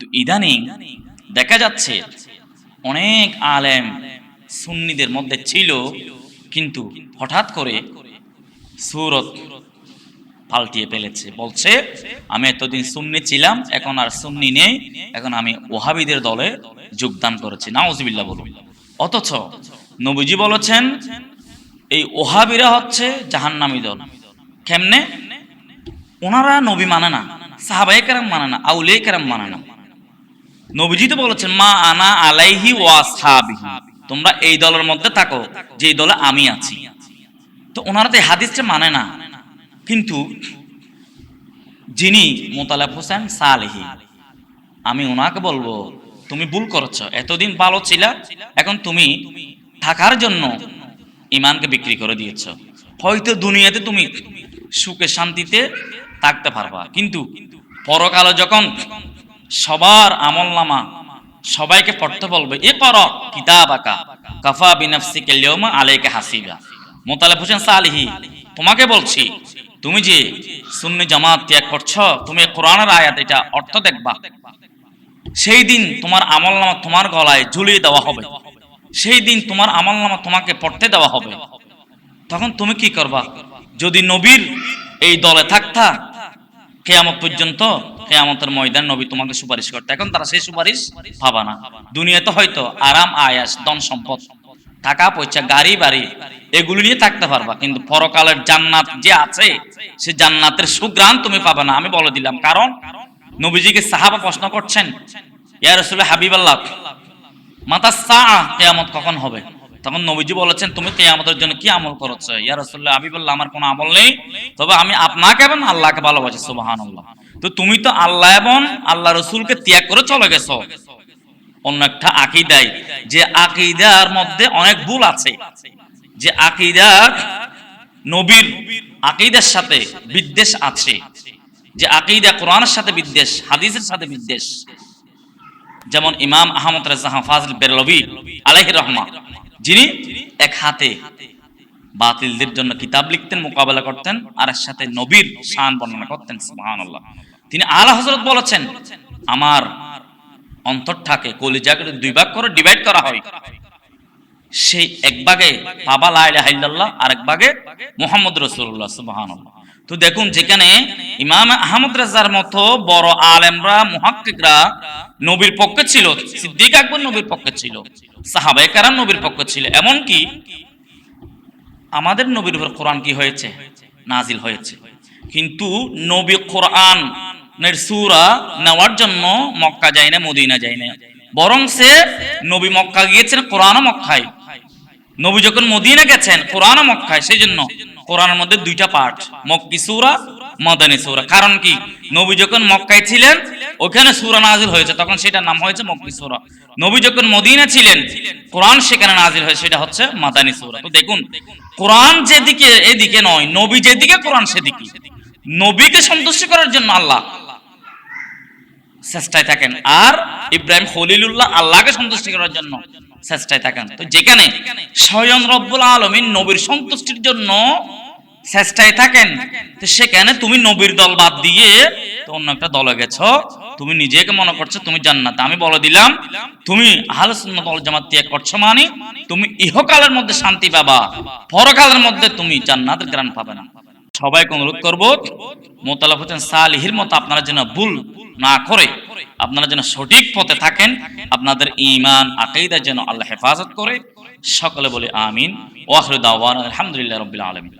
তো ইদানিং দেখা যাচ্ছে অনেক আলেম সুন্নিদের মধ্যে ছিল, কিন্তু হঠাৎ করে সুরত পাল্টিয়ে ফেলেছে। বলছে, আমি এতদিন সুন্নি ছিলাম, এখন আর সুন্নি নেই, এখন আমি ওহাবিদের দলে যোগদান করেছি। নাউজবিল্লা বলুন। অথচ নবীজি বলেছেন, এই ওহাবিরা হচ্ছে জাহান্নামী দল। কেমনে? ওনারা নবী মানে না সাহাবাই মানে না, আউলিয়া কেরাম মানে না। নবীজি তো বলেছেন, মা আনা আলাইহি ওয়াসহাবিহি তোমরা এই দলের মধ্যে থাকো যে দলে আমি আছি। তো ওনারা তো এই হাদিসটা মানে না। কিন্তু যিনি মোতালেব হোসেন সালেহি, আমি ওনাকে বলব, তুমি ভুল করছ। এতদিন ভালো ছিল, এখন তুমি থাকার জন্য ইমানকে বিক্রি করে দিয়েছ। হয়তো দুনিয়াতে তুমি সুখে শান্তিতে থাকতে পারবা। কিন্তু পরকালে যখন সবার আমল নামা সবাইকে পড়তে বলবে, এ পর কিতাব আঁকা কাফা বিনাফসি কেলিয়মা আলাইকে হাসিবা। মোতালেব হোসেন সালিহি, তোমাকে বলছি, তুমি যে সুন্নি জামাত ত্যাগ করছ, তুমি কোরআনের আয়াত এটা অর্থ দেখবা। সেই দিন তোমার আমল নামা তোমার গলায় ঝুলিয়ে দেওয়া হবে। সেই দিন তোমার আমল নামা তোমাকে পড়তে দেওয়া হবে। তখন তুমি কি করবা? যদি নবীর এই দলে থাকতা, কেয়ামত পর্যন্ত কেয়ামতের ময়দান নবী তোমাকে সুপারিশ করতে। এখন তারা সেই সুপারিশ পাবা না। দুনিয়াতে হয়তো আরাম, আয়াস, ধন সম্পদ, টাকা পয়সা, গাড়ি বাড়ি, এগুলো নিয়ে থাকতে পারবা। কিন্তু পরকালের জান্নাত যে আছে, সে জান্নাতের সুগ্রাম তুমি পাবে না। আমি বলে দিলাম। কারণ নবীজিকে সাহাবা প্রশ্ন করছেন, ইয়া রসুল হাবিব আল্লাহ মাতা সা কেয়ামত কখন হবে? তখন নবীজি বলেছেন, তুমি কেয়ামতের জন্য কি আমল করেছ? ইয়া রাসূলুল্লাহ, আমি বললাম, আমার কোনো আমল নেই। তবে আমি আপনাকে এবং আল্লাহকে ভালোবাসি, সুবহানাল্লাহ। তো তুমি তো আল্লাহ এবং আল্লাহ রসুলকে ত্যাগ করে চলে গেছো। অন্য একটা আকিদাই যে আকিদার মধ্যে অনেক ভুল আছে। যে আকিদা নবীর আকিদার সাথে বিদ্বেষ আছে। যে আকিদা কোরআনের সাথে বিদ্বেষ, হাদিসের সাথে বিদ্বেষ। যেমন ইমাম আহমদ রেজা ফাজল বেরলভি আলাইহির রহমা যিনি এক হাতে বাতিলদের জন্য কিতাব লিখতেন, মোকাবেলা করতেন, আর এর সাথে নবীর শান বর্ণনা করতেন, সুবহানাল্লাহ। তিনি আলা হযরত বলেছেন, আমার অন্তরটাকে কলিজাকে দুই ভাগ করে ডিভাইড করা হয়। সেই এক ভাগে বাবা লা ইলাহা আর এক ভাগে মুহাম্মদ রাসূলুল্লাহ, সুবহানাল্লাহ। তো দেখুন, যেখানে ইমাম আহমদ রাজার মতো বড় আলেমরা, মুহাক্কিকরা নবীর পক্ষে ছিল, সিদ্দিক আকবর নবীর পক্ষে ছিল, সাহাবায়ে কারাম নবীর পক্ষে ছিল, এমনকি আমাদের নবীর উপর কোরআন কি হয়েছে? নাজিল হয়েছে। কিন্তু নবী কোরআন সূরা নেওয়ার জন্য মক্কা যায় না, মদিনা যায় না। বরং সে নবী মক্কা গিয়েছেন, কোরআনও মক্কায়। নবী যখন মদিনা গেছেন, কোরআনও মক্কায়। সেই জন্য কোরআনের মধ্যে দুইটা পার্ট মক্কি সূরা, মদানি সূরা। কারণ কি? নবী যখন মক্কায় ছিলেন, ওখানে সূরা নাজিল হয়েছে, তখন সেটার নাম হয়েছে মক্কি সূরা। নবী যখন মদিনা ছিলেন, কোরআন সেখানে নাজিল হয়েছে, সেটা হচ্ছে মাদানী সূরা। তো দেখুন, কোরআন যেদিকে এদিকে নয়, নবী যেদিকে, কোরআন সেদিকে। নবীকে সন্তুষ্ট করার জন্য আল্লাহ চেষ্টায় থাকেন। আর ইব্রাহিম খলিলুল্লাহ আল্লাহকে সন্তুষ্ট করার জন্য চেষ্টায় থাকেন। তো যেখানে স্বয়ং রব্বুল আলমিন নবীর সন্তুষ্টির জন্য চেষ্টায় থাকেন। তো সেখানে তুমি নবীর দল বাদ দিয়ে তো অন্য একটা দলে গেছো। তুমি নিজেকে মনে করছ তুমি জান্নাত। আমি বলে দিলাম তুমি আহলে সুন্নাত ওয়াল জামাত ত্যাগ করছ মানে তুমি ইহকালের মধ্যে শান্তি পাবা পরকালের মধ্যে তুমি জান্নাতের গ্রান পাবে না। সবাইকে অনুরোধ করব মোতালাফ হোসেন সালিহির মতো আপনারা যেন ভুল না করে আপনারা যেন সঠিক পথে থাকেন আপনাদের ইমান আকাইদা যেন আল্লাহ হেফাজত করে। সকলে বলে আমিন। ওয়াহরুদ আলহামদুলিল্লাহ রবিল আলমিন।